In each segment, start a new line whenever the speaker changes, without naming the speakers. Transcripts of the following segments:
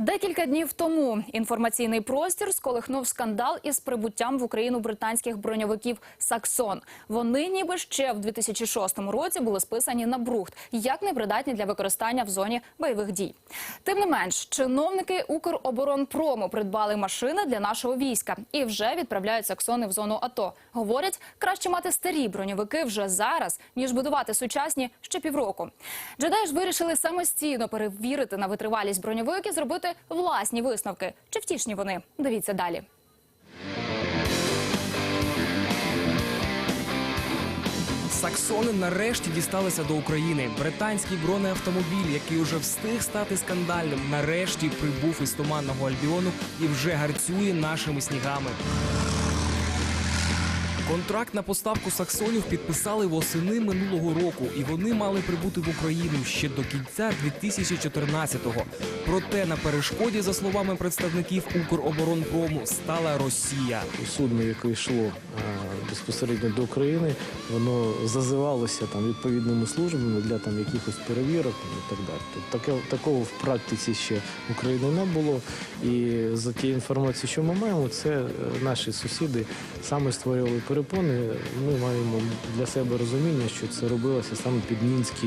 Декілька днів тому інформаційний простір сколихнув скандал із прибуттям в Україну британських броньовиків Саксон. Вони ніби ще в 2006 році були списані на брухт, як непридатні для використання в зоні бойових дій. Тим не менш, чиновники Укроборонпрому придбали машини для нашого війська і вже відправляють Саксони в зону АТО. Говорять, краще мати старі броньовики вже зараз, ніж будувати сучасні ще півроку. Джедаї вирішили самостійно перевірити на витривалість броньовик і зробити власні висновки. Чи втішні вони? Дивіться далі.
Саксони нарешті дісталися до України. Британський бронеавтомобіль, який уже встиг стати скандальним, нарешті прибув із туманного Альбіону і вже гарцює нашими снігами. Контракт на поставку саксонів підписали восени минулого року, і вони мали прибути в Україну ще до кінця 2014-го. Проте на перешкоді, за словами представників Укроборонпрому, стала Росія.
судно, яке йшло е, безпосередньо до України, воно зазивалося там відповідними службами для там якихось перевірок і так далі. Тобто таке, такого в практиці ще в Україні не було. І за тією інформацією, що ми маємо, це е, наші сусіди саме створювали перепони. Ми маємо для себе розуміння, що це робилося саме під мінські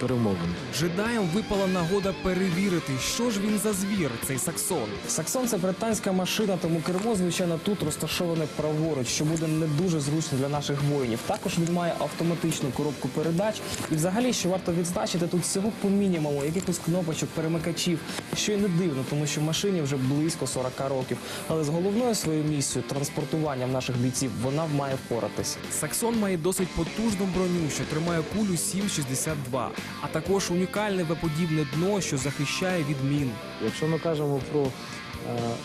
перемовини.
Джедаям випала нагода перевірити, що ж він за звір, цей саксон.
Саксон це британська машина, тому кермо, звичайно, тут розташоване праворуч, що буде не дуже зручно для наших воїнів. Також він має автоматичну коробку передач. І взагалі, що варто відзначити, тут всього по мінімуму якихось кнопочок, перемикачів, що й не дивно, тому що машині вже близько 40 років. Але з головною своєю місією транспортуванням наших бійців вона має впоратись.
Саксон має досить потужну броню, що тримає кулю 7,62, а також унікальне веподібне дно, що захищає від мін.
Якщо ми кажемо про е,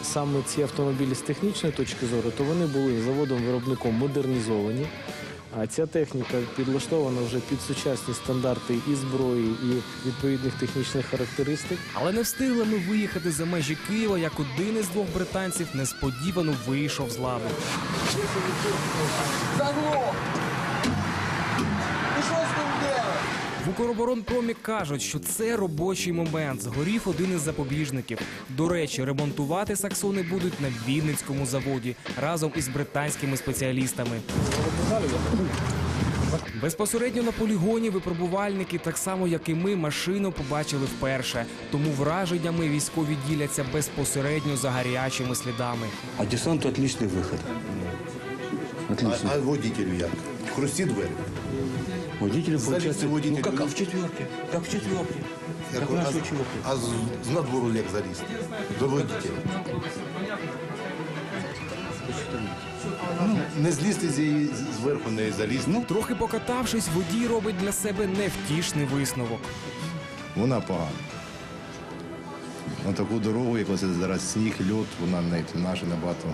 саме ці автомобілі з технічної точки зору, то вони були заводом-виробником модернізовані. А ця техніка підлаштована вже під сучасні стандарти і зброї, і відповідних технічних характеристик.
Але не встигли ми виїхати за межі Києва, як один із двох британців несподівано вийшов з ладу. В Укроборонпромі кажуть, що це робочий момент. Згорів один із запобіжників. До речі, ремонтувати саксони будуть на Вінницькому заводі разом із британськими спеціалістами. Безпосередньо на полігоні випробувальники, так само як і ми, машину побачили вперше. Тому враженнями військові діляться безпосередньо за гарячими слідами.
А десанту отличный выход. Отлично.
А, а водителю як? Хрустит двері?
Водитель получается...
Водителю.
Ну как, как в четверке? Как в четверке? Как в
а,
нашей четверке.
а з, з надвору як заліз? До водителя. Ну, не злізти з її зверху, не залізти. Ну,
Трохи покатавшись, водій робить для себе невтішний висновок.
вона погана. На таку дорогу, як ось зараз сніг, льот, вона не наша набагато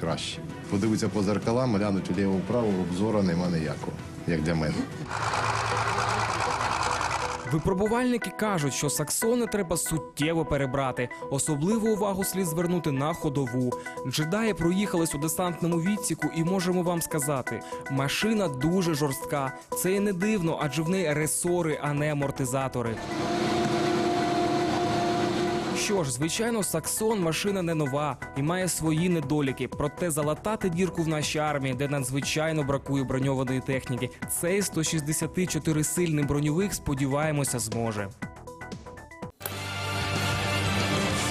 краще. Подивитися по зеркалам, глянути ліво-вправо, обзора нема ніякого, як для мене.
Випробувальники кажуть, що саксони треба суттєво перебрати. Особливу увагу слід звернути на ходову. Джедаї проїхались у десантному відсіку, і можемо вам сказати, машина дуже жорстка. Це і не дивно, адже в неї ресори, а не амортизатори. Що ж, звичайно, Саксон машина не нова і має свої недоліки. Проте залатати дірку в нашій армії, де надзвичайно бракує броньованої техніки, цей 164 сильний броньовик, сподіваємося, зможе.